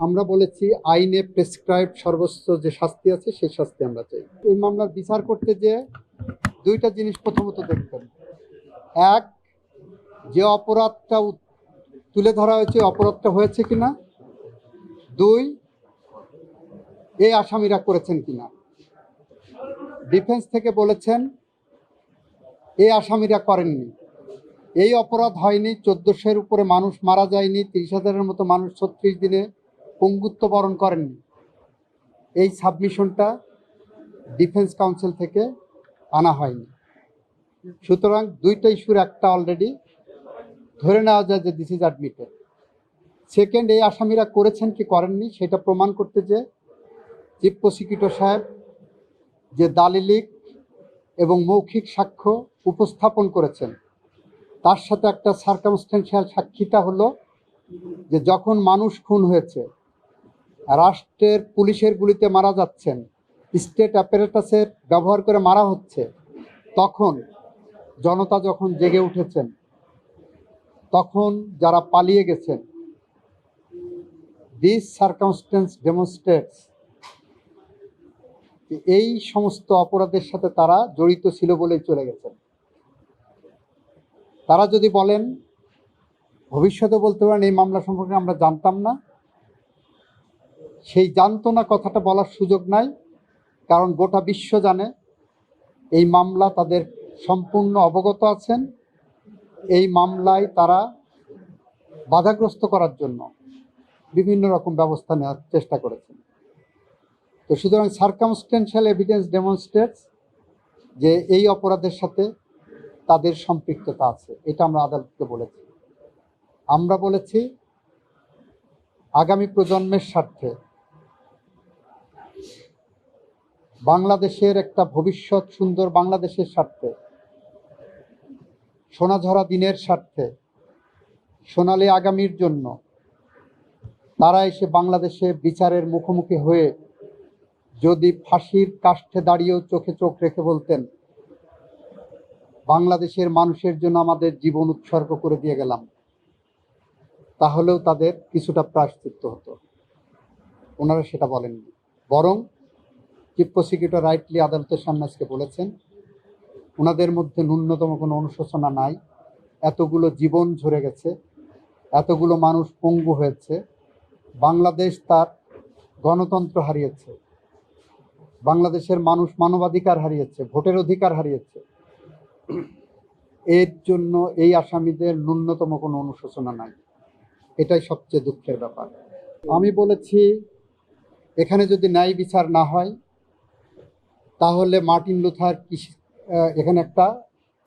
আমরা বলেছি আইনে প্রেসক্রাইব সর্বোচ্চ যে শাস্তি আছে, সেই শাস্তি আমরা চাই। এই মামলার বিচার করতে যে দুইটা জিনিস প্রথমত দেখতেন এক, যে অপরাধটা তুলে ধরা হয়েছে অপরাধটা হয়েছে কিনা। দুই, এই আসামিরা করেছেন কিনা। ডিফেন্স থেকে বলেছেন, এই আসামিরা করেননি। এই অপরাধ হয়নি, চোদ্দোশোর উপরে মানুষ মারা যায়নি, তিরিশ হাজারের মতো মানুষ ছত্রিশ দিনে পঙ্গুত্ব বরণ করেননি। এই সাবমিশনটা ডিফেন্স কাউন্সিল থেকে আনা হয়নি। সুতরাং দুইটা ইস্যুর একটা অলরেডি ধরে নেওয়া যায় যে দিস ইজ অ্যাডমিটেড সেকেন্ড এই আসামিরা করেছেন কি করেননি সেটা প্রমাণ করতে যে চিফ প্রসিকিউটর সাহেব যে দালিলিক এবং মৌখিক সাক্ষ্য উপস্থাপন করেছেন, তার সাথে একটা সার্কামস্টেন্সিয়াল সাক্ষীটা হলো যে যখন মানুষ খুন হয়েছে রাষ্ট্রের পুলিশের গুলিতে মারা যাচ্ছেন। স্টেট অ্যাপারেটাসের ব্যবহার করে মারা হচ্ছে। তখন জনতা যখন জেগে উঠেছেন, তখন যারা পালিয়ে গেছেন দিস সার্কামস্টেন্স ডেমনস্ট্রেটস এই সমস্ত অপরাধের সাথে তারা জড়িত ছিল বলেই চলে গেছেন। তারা যদি বলেন ভবিষ্যতে বলতে পারেন, এই মামলা সম্পর্কে আমরা জানতাম না। সেই জানতো না কথাটা বলার সুযোগ নাই, কারণ গোটা বিশ্ব জানে এই মামলা তাদের সম্পূর্ণ অবগত আছেন। এই মামলায় তারা বাধাগ্রস্ত করার জন্য বিভিন্ন রকম ব্যবস্থা নেওয়ার চেষ্টা করেছেন। তো সুতরাং সার্কামস্টেন্সিয়াল এভিডেন্স ডেমনস্ট্রেটস যে এই অপরাধের সাথে তাদের সম্পৃক্ততা আছে, এটা আমরা আদালতকে বলেছি। আমরা বলেছি, আগামী প্রজন্মের স্বার্থে বাংলাদেশের একটা ভবিষ্যৎ সুন্দর বাংলাদেশের স্বার্থে, সোনাঝরা দিনের স্বার্থে, সোনালী আগামীর জন্য তারা এসে বাংলাদেশে বিচারের মুখোমুখি হয়ে যদি ফাঁসির কাষ্ঠে দাঁড়িয়েও চোখে চোখ রেখে বলতেন, বাংলাদেশের মানুষের জন্য আমাদের জীবন উৎসর্গ করে দিয়ে গেলাম, তাহলেও তাদের কিছুটা প্রায়শ্চিত্ত হতো। ওনারা সেটা বলেননি। বরং চিফ প্রসিকিউটর রাইটলি আদালতের সামনে আজকে বলেছেন, ওনাদের মধ্যে ন্যূনতম কোনো অনুশোচনা নাই। এতগুলো জীবন ঝরে গেছে, এতগুলো মানুষ পঙ্গু হয়েছে, বাংলাদেশ তার গণতন্ত্র হারিয়েছে, বাংলাদেশের মানুষ মানবাধিকার হারিয়েছে, ভোটের অধিকার হারিয়েছে। এর জন্য এই আসামিদের ন্যূনতম কোনো অনুশোচনা নাই। এটাই সবচেয়ে দুঃখের ব্যাপার। আমি বলেছি, এখানে যদি ন্যায় বিচার না হয় তাহলে মার্টিন লুথার এখানে একটা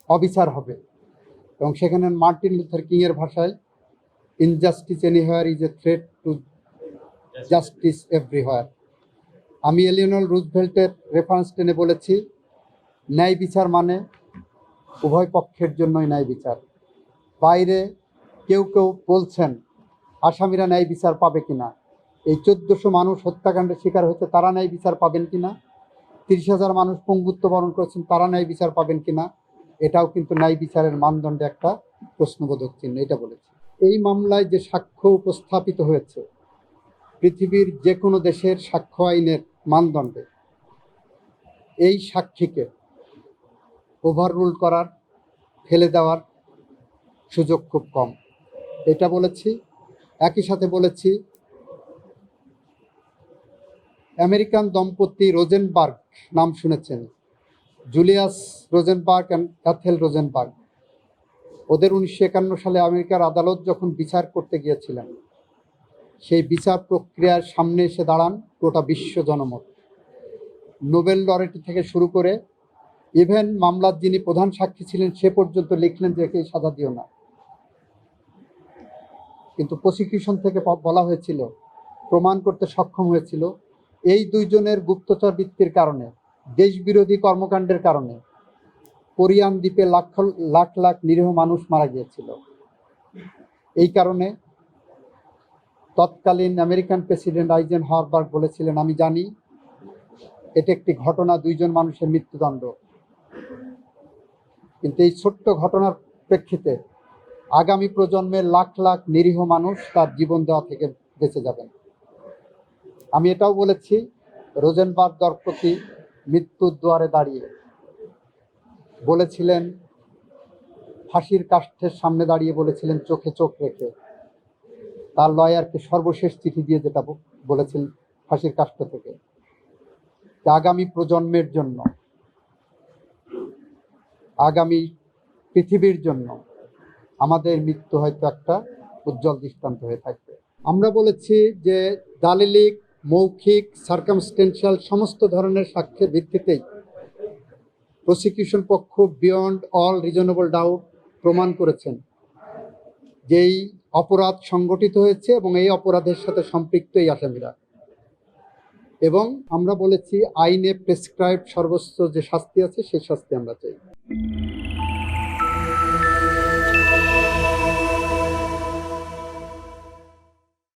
অবিচার হবে। এবং সেখানে মার্টিন লুথার কিংয়ের ভাষায় injustice anywhere is a threat to justice everywhere আমি এলিয়নল রুজভেল্টের রেফারেন্স টেনে বলেছি, ন্যায় বিচার মানে উভয় পক্ষের জন্যই ন্যায় বিচার। বাইরে কেউ কেউ বলছেন, আসামিরা ন্যায় বিচার পাবে কিনা? এই চোদ্দশো মানুষ হত্যাকাণ্ডের শিকার হয়েছে, তারা ন্যায় বিচার পাবেন কিনা? তিরিশ হাজার মানুষ পঙ্গুত্ব বরণ করেছেন, তারা ন্যায় বিচার পাবেন কিনা, এটাও কিন্তু ন্যায় বিচারের মানদণ্ডে একটা প্রশ্নবোধক চিহ্ন, এটা বলেছে। এই মামলায় যে সাক্ষ্য উপস্থাপিত হয়েছে, পৃথিবীর যে কোনো দেশের সাক্ষ্য আইনের মানদণ্ডে, এই সাক্ষীকে ওভাররুল করার, ফেলে দেওয়ার সুযোগ খুব কম। এটা বলেছি, একই সাথে বলেছি আমেরিকান দম্পতি রোজেনবার্গ নাম শুনেছেন। Julius Rosenberg and Ethel Rosenberg. ওদের উনিশশো একান্ন সালে আমেরিকার আদালত যখন বিচার করতে গিয়েছিলেন, সেই বিচার প্রক্রিয়ার সামনে এসে দাঁড়ান গোটা বিশ্ব জনমত। নোবেল লরেটি থেকে শুরু করে ইভেন মামলার যিনি প্রধান সাক্ষী ছিলেন, সে পর্যন্ত লিখলেন যে একে সাজা দিও না। কিন্তু প্রসিকিউশন থেকে বলা হয়েছিল, প্রমাণ করতে সক্ষম হয়েছিল এই দুইজনের গুপ্তচর বৃত্তির কারণে, দেশবিরোধী কর্মকাণ্ডের কারণে, কোরিয়ান দ্বীপে লাখ লাখ লাখ নিরীহ মানুষ মারা গিয়েছিল। এই কারণে তৎকালীন আমেরিকান প্রেসিডেন্ট আইজেন হরবার্গ বলেছিলেন, আমি জানি এটা একটি ঘটনা, দুইজন মানুষের মৃত্যুদণ্ড। কিন্তু এই ছোট্ট ঘটনার প্রেক্ষিতে আগামী প্রজন্মের লাখ লাখ নিরীহ মানুষ তার জীবন দেওয়া থেকে বেঁচে যাবেন। আমি এটাও বলেছি, রোজেনবার্গ দরপতি মৃত্যুর দুয়ারে দাঁড়িয়ে। বলেছিলেন, ফাঁসির কাষ্ঠের সামনে দাঁড়িয়ে বলেছিলেন, চোখে চোখ রেখে। তার লয়ারকে সর্বশেষ চিঠি দিয়ে যেটা বলেছেন ফাঁসির কাষ্ঠ থেকে। আগামী প্রজন্মের জন্য, আগামী পৃথিবীর জন্য আমাদের মৃত্যু হয়তো একটা উজ্জ্বল দৃষ্টান্ত হয়ে থাকবে। আমরা বলেছি যে দালিলিক মৌখিক সার্কামস্টেন্সিয়াল সমস্ত ধরনের সাক্ষ্যের ভিত্তিতেই প্রসিকিউশন পক্ষ বিয়ন্ড অল রিজনেবল ডাউট প্রমাণ করেছেন যেই অপরাধ সংগঠিত হয়েছে এবং এই অপরাধের সাথে সম্পৃক্ত এই আসামিরা। এবং আমরা বলেছি, আইনে প্রেসক্রাইব সর্বোচ্চ যে শাস্তি আছে, সেই শাস্তি আমরা চাই।